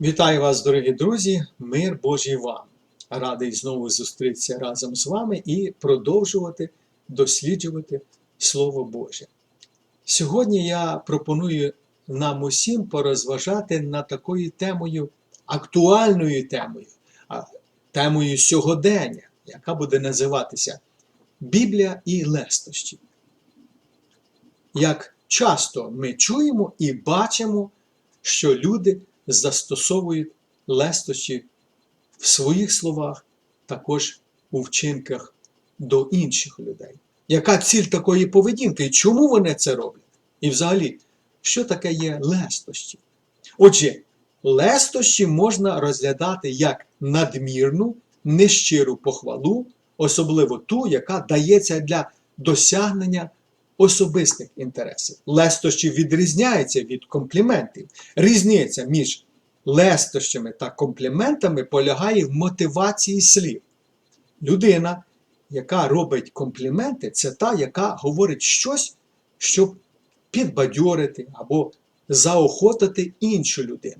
Вітаю вас, дорогі друзі! Мир Божий вам! Радий знову зустрітися разом з вами і продовжувати досліджувати Слово Боже. Сьогодні я пропоную нам усім порозважати над такою темою, актуальною темою, темою сьогодення, яка буде називатися Біблія і лестощі. Як часто ми чуємо і бачимо, що люди застосовують лестощі в своїх словах, також у вчинках до інших людей. Яка ціль такої поведінки? і Чому вони це роблять? І взагалі, що таке є лестощі? Отже, лестощі можна розглядати як надмірну, нещиру похвалу, особливо ту, яка дається для досягнення особистих інтересів. Лестощі відрізняються від компліментів. Різниця між лестощами та компліментами полягає в мотивації слів. Людина, яка робить компліменти, це та, яка говорить щось, щоб підбадьорити або заохотити іншу людину.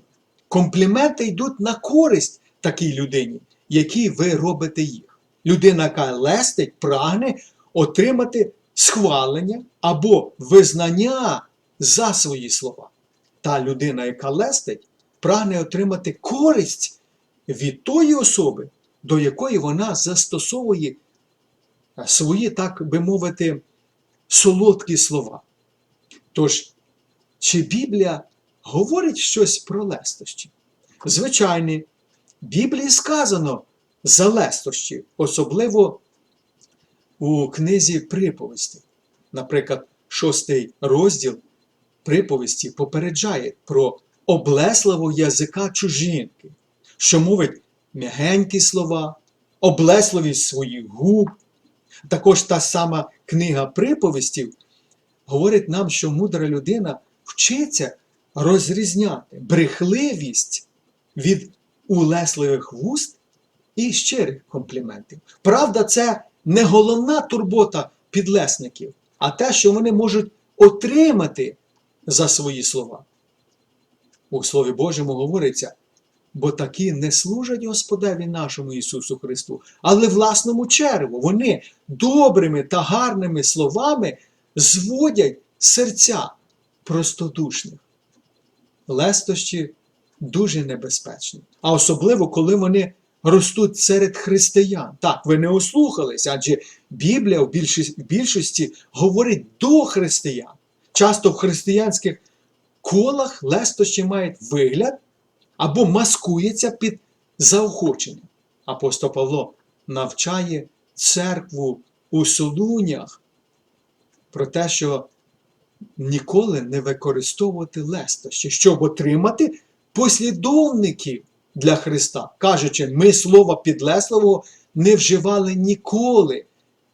Компліменти йдуть на користь такій людині, якій ви робите їх. Людина, яка лестить, прагне отримати схвалення або визнання за свої слова. Та людина, яка лестить, прагне отримати користь від тої особи, до якої вона застосовує свої, так би мовити, солодкі слова. Тож, чи Біблія говорить щось про лестощі? Звичайно, в Біблії сказано за лестощі, особливо у книзі приповісті. Наприклад, шостий розділ приповісті попереджає про облесливу язика чужинки, що мовить м'ягенькі слова, облесливість своїх губ. Також та сама книга приповістів говорить нам, що мудра людина вчиться розрізняти брехливість від улесливих вуст і щирих компліментів. Правда, це не головна турбота підлесників, а те, що вони можуть отримати за свої слова. У Слові Божому говориться, бо такі не служать Господеві нашому Ісусу Христу, але власному черву. Вони добрими та гарними словами зводять серця простодушних. Лестощі дуже небезпечні, а особливо, коли вони ростуть серед християн. Так, ви не ослухались, адже Біблія в більшості, говорить до християн. Часто в християнських колах лестощі мають вигляд або маскується під заохочення. Апостол Павло навчає церкву у Солунях про те, що ніколи не використовувати лестощі, щоб отримати послідовників для Христа, кажучи, ми слова підлесливого не вживали ніколи,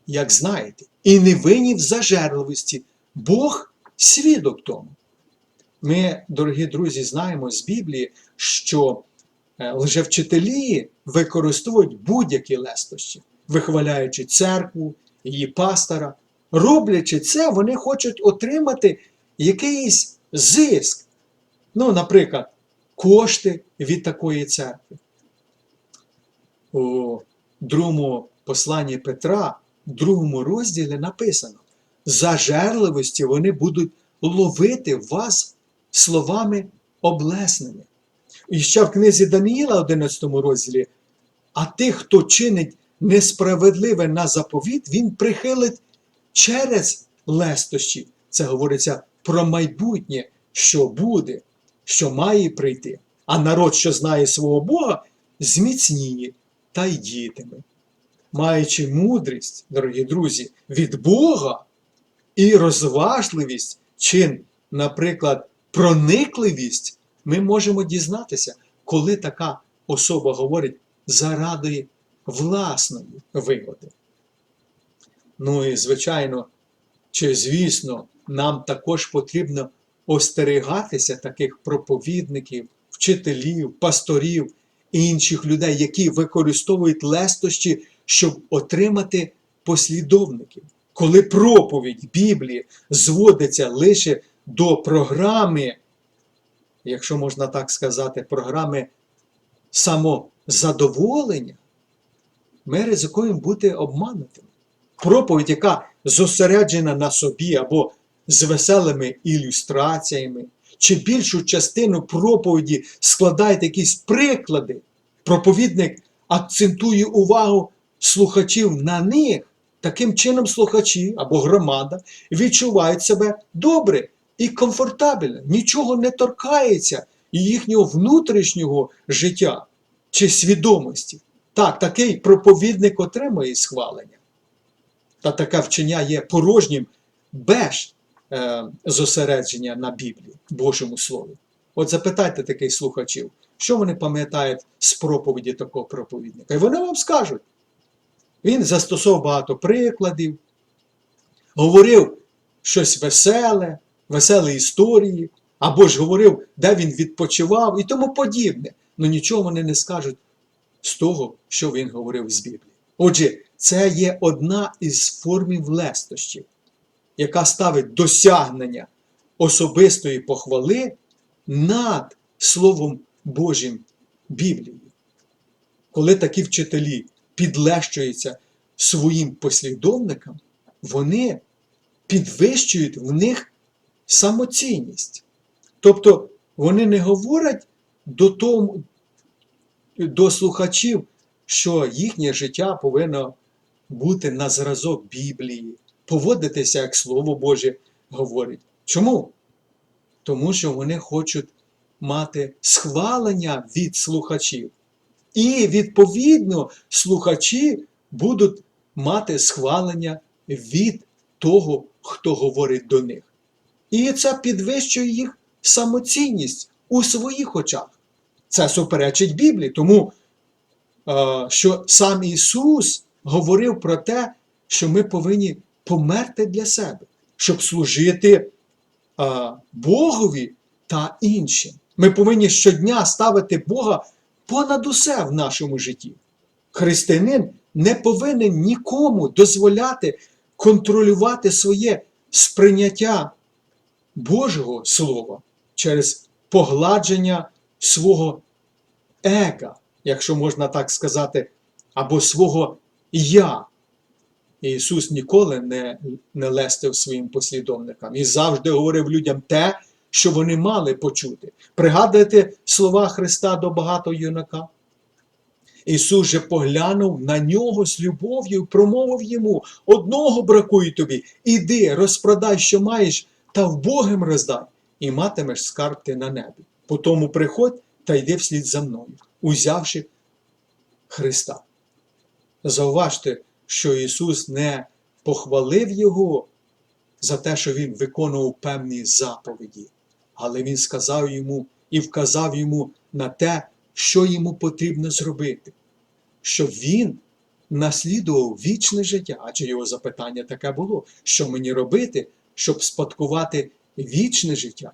як знаєте, і не винні в зажерливості. Бог свідок тому. Ми, дорогі друзі, знаємо з Біблії, що е, лжевчителі використовують будь-які лестощі, вихваляючи церкву, її пастора. Роблячи це, вони хочуть отримати якийсь зиск. Ну, наприклад, кошти від такої церкви. У другому посланні Петра, в другому розділі написано: зажерливості вони будуть ловити вас словами облесними. І ще в книзі Даниїла, 11 розділі, а тих, хто чинить несправедливе на заповіт, він прихилить через лестощі. Це говориться про майбутнє, що буде, що має прийти. А народ, що знає свого Бога, зміцніє та й дітиме. Маючи мудрість, дорогі друзі, від Бога і розважливість, чи, наприклад, проникливість, ми можемо дізнатися, коли така особа говорить заради власної вигоди. Ну і, звичайно, чи звісно, нам також потрібно остерігатися таких проповідників, вчителів, пасторів і інших людей, які використовують лестощі, щоб отримати послідовників. Коли проповідь Біблії зводиться лише до програми якщо можна так сказати, програми самозадоволення, ми ризикуємо бути обманутими. Проповідь, яка зосереджена на собі або з веселими ілюстраціями, чи більшу частину проповіді складають якісь приклади, проповідник акцентує увагу слухачів на них. Таким чином, слухачі або громада відчувають себе добре і комфортабельно, нічого не торкається їхнього внутрішнього життя чи свідомості. Так, такий проповідник отримує схвалення. Та таке вчення є порожнім без зосередження на Біблії, Божому Слові. От запитайте таких слухачів, що вони пам'ятають з проповіді такого проповідника. І вони вам скажуть. Він застосовував багато прикладів, говорив щось веселе, веселі історії, або ж говорив, де він відпочивав і тому подібне. Ну нічого вони не скажуть з того, що він говорив з Біблії. Отже, це є одна із формів лестощів, яка ставить досягнення особистої похвали над Словом Божим Біблії. Коли такі вчителі підлещуються своїм послідовникам, вони підвищують в них самоцінність. Тобто вони не говорять до, тому, до слухачів, що їхнє життя повинно бути на зразок Біблії, поводитися, як Слово Боже говорить. Чому? Тому що вони хочуть мати схвалення від слухачів. І, відповідно, слухачі будуть мати схвалення від того, хто говорить до них. І це підвищує їх самоцінність у своїх очах. Це суперечить Біблії, тому е, що сам Ісус говорив про те, що ми повинні померти для себе, щоб служити е, Богові та іншим. Ми повинні щодня ставити Бога понад усе в нашому житті. Християнин не повинен нікому дозволяти контролювати своє сприйняття Божого Слова через погладження свого ега, якщо можна так сказати, або свого я. Ісус ніколи не, не лестив своїм послідовникам і завжди говорив людям те, що вони мали почути. Пригадуєте слова Христа до багатого юнака? Ісус же поглянув на нього з любов'ю промовив йому: одного бракує тобі, іди, розпродай, що маєш, та вбогим роздай, і матимеш скарб ти на небі. Потому приходь та йди вслід за мною, узявши Христа. Зауважте, що Ісус не похвалив Його за те, що Він виконував певні заповіді, але Він сказав йому і вказав йому на те, що йому потрібно зробити, щоб він наслідував вічне життя. Адже його запитання таке було: що мені робити, щоб спадкувати вічне життя?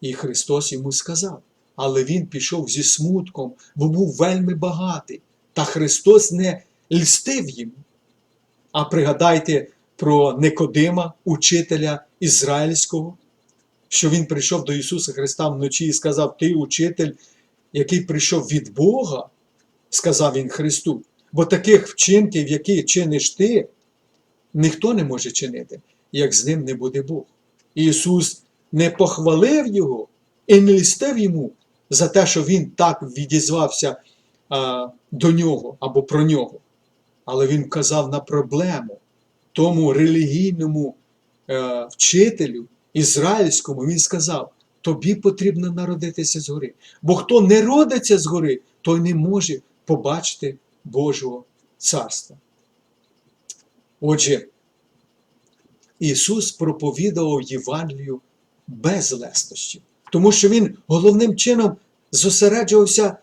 І Христос йому сказав. Але він пішов зі смутком, бо був вельми багатий. Та Христос не льстив йому. А пригадайте про Никодима, учителя ізраїльського, що він прийшов до Ісуса Христа вночі і сказав: Ти учитель, який прийшов від Бога, сказав він Христу. Бо таких вчинків, які чиниш ти, ніхто не може чинити, як з ним не буде Бог. Ісус не похвалив Його і не лістив йому за те, що Він так відізвався а, до нього або про нього. Але Він вказав на проблему тому релігійному е, вчителю ізраїльському, він сказав: тобі потрібно народитися згори. Бо хто не родиться згори, той не може побачити Божого царства. Отже, Ісус проповідував Євангелію без лестощів, тому що Він головним чином зосереджувався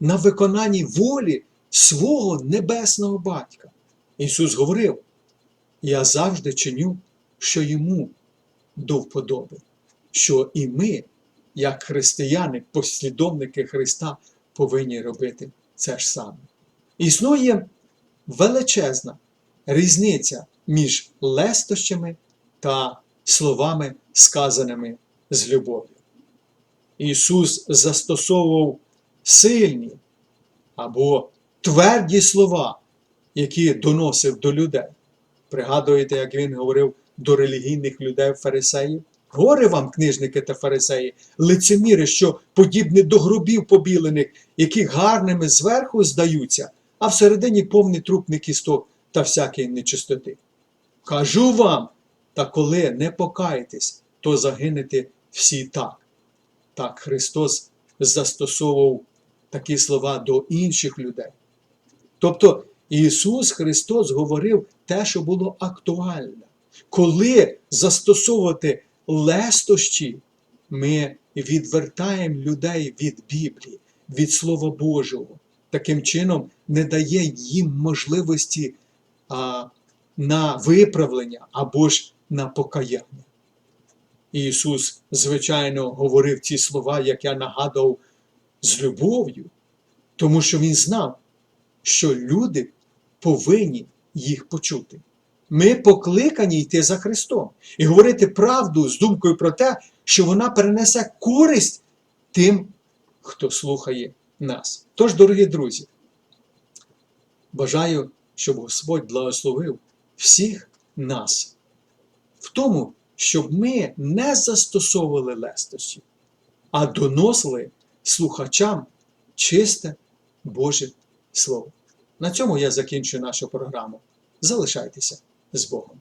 на виконанні волі свого небесного батька. Ісус говорив: Я завжди чиню, що йому до вподоби, що і ми, як християни, послідовники Христа, повинні робити це ж саме. Існує величезна різниця між лестощами та словами, сказаними з любов'ю. Ісус застосовував сильні або тверді слова, які доносив до людей. Пригадуєте, як він говорив до релігійних людей фарисеїв? Горе вам, книжники та фарисеї, лицеміри, що подібні до гробів побілених, які гарними зверху здаються, а всередині повний трупний кісток та всякої нечистоти. Кажу вам, та коли не покаєтесь, то загинете всі так. Так Христос застосовував такі слова до інших людей. Тобто Ісус Христос говорив те, що було актуальне. Коли застосовувати лестощі, ми відвертаємо людей від Біблії, від Слова Божого. Таким чином не дає їм можливості а, на виправлення або ж на покаяння. Ісус, звичайно, говорив ці слова, як я нагадував, з любов'ю, тому що Він знав, що люди повинні їх почути. Ми покликані йти за Христом і говорити правду з думкою про те, що вона перенесе користь тим, хто слухає нас. Тож, дорогі друзі, бажаю, щоб Господь благословив всіх нас в тому, щоб ми не застосовували лестощі, а доносили слухачам чисте Боже Слово. На цьому я закінчую нашу програму. Залишайтеся з Богом.